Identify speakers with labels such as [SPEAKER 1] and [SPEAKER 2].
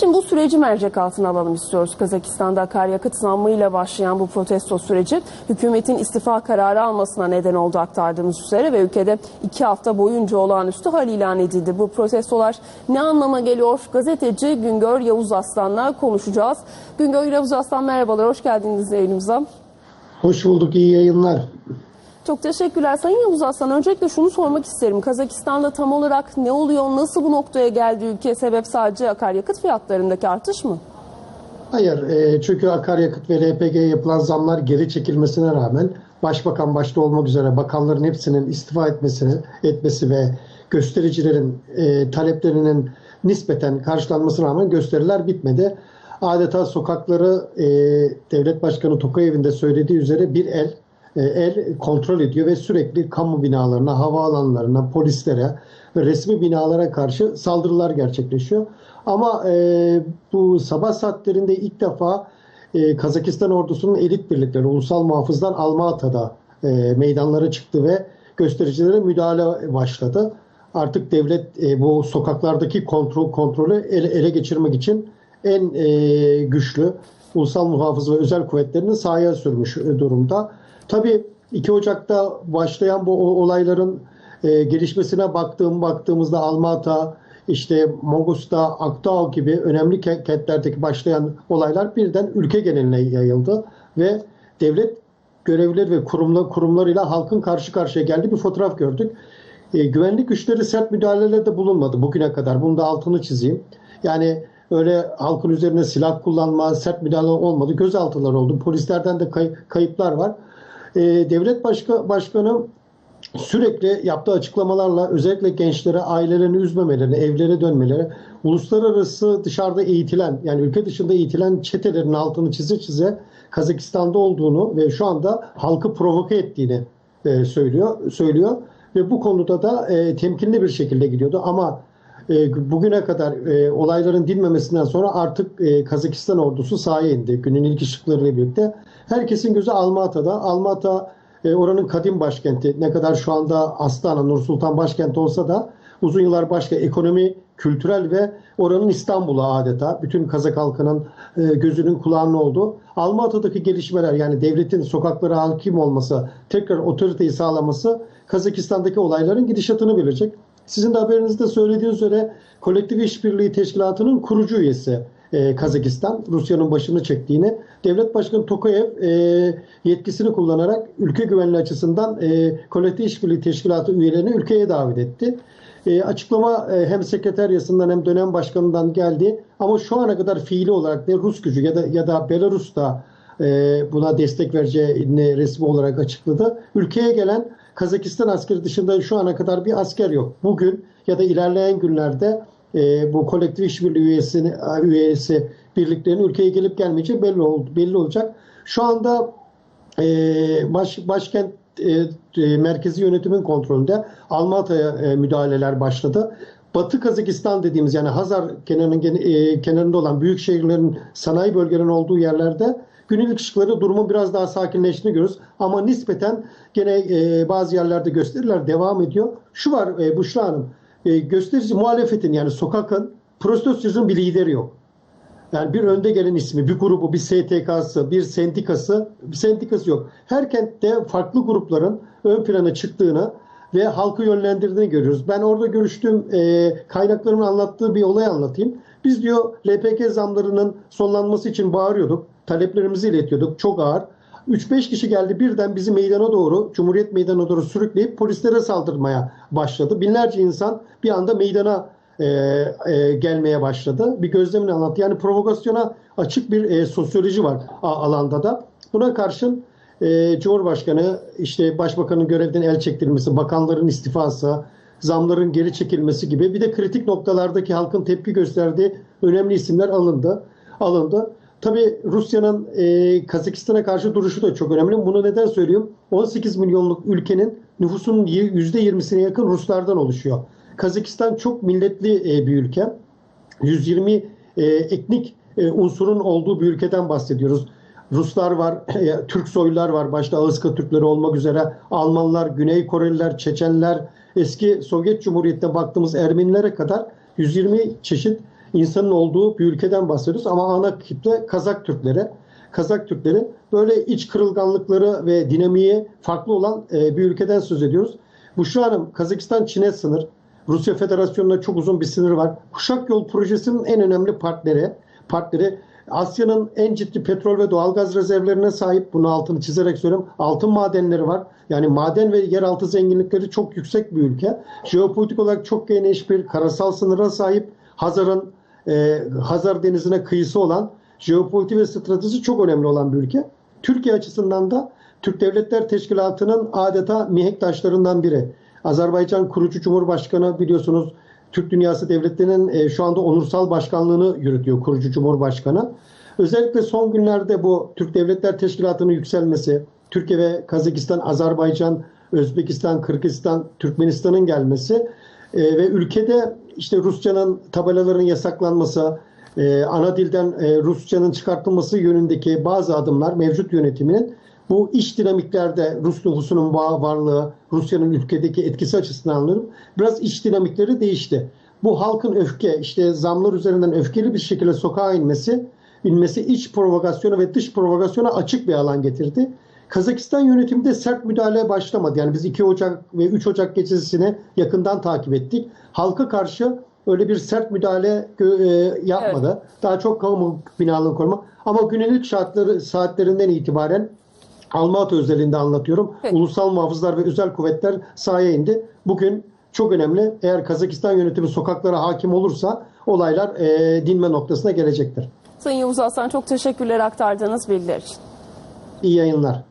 [SPEAKER 1] Şimdi bu süreci mercek altına alalım istiyoruz. Kazakistan'da akaryakıt zammıyla başlayan bu protesto süreci hükümetin istifa kararı almasına neden oldu aktardığımız üzere ve ülkede iki hafta boyunca olağanüstü hal ilan edildi. Bu protestolar ne anlama geliyor? Gazeteci Güngör Yavuz Aslan'la konuşacağız. Güngör Yavuz Aslan merhabalar, hoş geldiniz yayınımıza.
[SPEAKER 2] Hoş bulduk, iyi yayınlar.
[SPEAKER 1] Çok teşekkürler Sayın Yavuz Aslan. Öncelikle şunu sormak isterim. Kazakistan'da tam olarak ne oluyor, nasıl bu noktaya geldi ülke? Sebep sadece akaryakıt fiyatlarındaki artış mı?
[SPEAKER 2] Hayır, e, çünkü akaryakıt ve LPG'ye yapılan zamlar geri çekilmesine rağmen Başbakan başta olmak üzere bakanların hepsinin istifa etmesini etmesi ve göstericilerin e, taleplerinin nispeten karşılanmasına rağmen gösteriler bitmedi. Adeta sokakları e, Devlet Başkanı Tokayev'in de söylediği üzere bir el el kontrol ediyor ve sürekli kamu binalarına, havaalanlarına, polislere ve resmi binalara karşı saldırılar gerçekleşiyor. Ama e, bu sabah saatlerinde ilk defa e, Kazakistan ordusunun elit birlikleri, ulusal muhafızlar Almata'da e, meydanlara çıktı ve göstericilere müdahale başladı. Artık devlet e, bu sokaklardaki kontrol kontrolü ele, ele geçirmek için en e, güçlü ulusal muhafız ve özel kuvvetlerini sahaya sürmüş durumda. Tabii 2 Ocak'ta başlayan bu olayların e, gelişmesine baktığım baktığımızda Almata, işte Mogusta, Aktao gibi önemli kentlerdeki başlayan olaylar birden ülke geneline yayıldı ve devlet görevlileri ve kurumlar, kurumlarıyla halkın karşı karşıya geldiği bir fotoğraf gördük. E, güvenlik güçleri sert müdahalelerde bulunmadı bugüne kadar. Bunu da altını çizeyim. Yani öyle halkın üzerine silah kullanma, sert müdahale olmadı. Gözaltılar oldu. Polislerden de kay, kayıplar var. E, devlet başka, başkanı sürekli yaptığı açıklamalarla özellikle gençlere ailelerini üzmemelerini, evlere dönmeleri, uluslararası dışarıda eğitilen yani ülke dışında eğitilen çetelerin altını çize çize Kazakistan'da olduğunu ve şu anda halkı provoke ettiğini e, söylüyor söylüyor. Ve bu konuda da e, temkinli bir şekilde gidiyordu. Ama e, bugüne kadar e, olayların dinmemesinden sonra artık e, Kazakistan ordusu sahaya indi. Günün ilk ışıklarıyla birlikte. Herkesin gözü Almata'da. Almata e, oranın kadim başkenti. Ne kadar şu anda Astana, Nur Sultan başkenti olsa da uzun yıllar başka ekonomi, kültürel ve oranın İstanbul'a adeta bütün Kazak halkının e, gözünün kulağının olduğu. Almata'daki gelişmeler yani devletin sokaklara hakim olması, tekrar otoriteyi sağlaması Kazakistan'daki olayların gidişatını bilecek. Sizin de haberinizde söylediğiniz üzere Kolektif İşbirliği Teşkilatı'nın kurucu üyesi e, Kazakistan, Rusya'nın başını çektiğini, Devlet Başkanı Tokayev e, yetkisini kullanarak ülke güvenliği açısından e, Kolektif İşbirliği Teşkilatı üyelerini ülkeye davet etti. E, açıklama e, hem sekreteryasından hem dönem başkanından geldi ama şu ana kadar fiili olarak ne Rus gücü ya da ya da Belarus'ta e, buna destek vereceğini resmi olarak açıkladı. Ülkeye gelen Kazakistan askeri dışında şu ana kadar bir asker yok. Bugün ya da ilerleyen günlerde e, bu kolektif işbirliği üyesi, üyesi birliklerin ülkeye gelip gelmeyeceği belli oldu, belli olacak. Şu anda e, baş, başkent e, e, merkezi yönetimin kontrolünde Almata'ya e, müdahaleler başladı. Batı Kazakistan dediğimiz yani Hazar kenarının, e, kenarında olan büyük şehirlerin sanayi bölgelerinin olduğu yerlerde günlük ışıkları durumun biraz daha sakinleştiğini görüyoruz. Ama nispeten gene e, bazı yerlerde gösteriler devam ediyor. Şu var e, Buşra Hanım, e, gösterici muhalefetin yani sokakın protestocuların bir lideri yok. Yani bir önde gelen ismi, bir grubu, bir STK'sı, bir sendikası, bir sendikası yok. Her kentte farklı grupların ön plana çıktığını ve halkı yönlendirdiğini görüyoruz. Ben orada görüştüğüm e, kaynaklarımın anlattığı bir olay anlatayım. Biz diyor LPG zamlarının sonlanması için bağırıyorduk. Taleplerimizi iletiyorduk. Çok ağır. 3-5 kişi geldi birden bizi meydana doğru, Cumhuriyet Meydanı'na doğru sürükleyip polislere saldırmaya başladı. Binlerce insan bir anda meydana e, e, gelmeye başladı. Bir gözlemini anlattı. Yani provokasyona açık bir e, sosyoloji var alanda da. Buna karşın e, Cumhurbaşkanı, işte Başbakanın görevden el çektirilmesi, bakanların istifası, zamların geri çekilmesi gibi bir de kritik noktalardaki halkın tepki gösterdiği önemli isimler alındı. alındı. Tabi Rusya'nın e, Kazakistan'a karşı duruşu da çok önemli. Bunu neden söylüyorum? 18 milyonluk ülkenin nüfusunun %20'sine yakın Ruslardan oluşuyor. Kazakistan çok milletli e, bir ülke. 120 e, etnik e, unsurun olduğu bir ülkeden bahsediyoruz. Ruslar var, e, Türk soylular var, başta Ağızka Türkleri olmak üzere Almanlar, Güney Koreliler, Çeçenler, eski Sovyet Cumhuriyeti'ne baktığımız Ermenilere kadar 120 çeşit insanın olduğu bir ülkeden bahsediyoruz ama ana kitle Kazak Türkleri. Kazak Türkleri böyle iç kırılganlıkları ve dinamiği farklı olan e, bir ülkeden söz ediyoruz. Bu şu an Kazakistan Çin'e sınır. Rusya Federasyonu'na çok uzun bir sınır var. Kuşak Yol Projesi'nin en önemli partneri, partneri Asya'nın en ciddi petrol ve doğalgaz rezervlerine sahip. Bunu altını çizerek söylüyorum. Altın madenleri var. Yani maden ve yeraltı zenginlikleri çok yüksek bir ülke. Jeopolitik olarak çok geniş bir karasal sınıra sahip. Hazar'ın e, Hazar Denizi'ne kıyısı olan jeopolitik ve stratejisi çok önemli olan bir ülke. Türkiye açısından da Türk Devletler Teşkilatı'nın adeta mihenk taşlarından biri. Azerbaycan kurucu Cumhurbaşkanı biliyorsunuz Türk Dünyası Devletleri'nin e, şu anda onursal başkanlığını yürütüyor kurucu Cumhurbaşkanı. Özellikle son günlerde bu Türk Devletler Teşkilatı'nın yükselmesi, Türkiye ve Kazakistan, Azerbaycan, Özbekistan, Kırgızistan, Türkmenistan'ın gelmesi e, ve ülkede işte Rusçanın tabelaların yasaklanması, e, ana dilden e, Rusçanın çıkartılması yönündeki bazı adımlar mevcut yönetiminin bu iç dinamiklerde Rus nüfusunun varlığı, Rusya'nın ülkedeki etkisi açısından anlıyorum. Biraz iç dinamikleri değişti. Bu halkın öfke, işte zamlar üzerinden öfkeli bir şekilde sokağa inmesi, inmesi iç provokasyona ve dış provokasyona açık bir alan getirdi. Kazakistan yönetimi de sert müdahale başlamadı. Yani biz 2 Ocak ve 3 Ocak gecesini yakından takip ettik. Halka karşı öyle bir sert müdahale e, yapmadı. Daha çok kamu binalarını koruma. Ama günün ilk şartları saatlerinden itibaren Almatı özelinde anlatıyorum.
[SPEAKER 1] Peki.
[SPEAKER 2] Ulusal muhafızlar ve özel kuvvetler sahaya indi. Bugün çok önemli. Eğer Kazakistan yönetimi sokaklara hakim olursa olaylar e, dinme noktasına gelecektir.
[SPEAKER 1] Sayın Yavuz Aslan çok teşekkürler aktardığınız bilgiler için.
[SPEAKER 2] İyi yayınlar.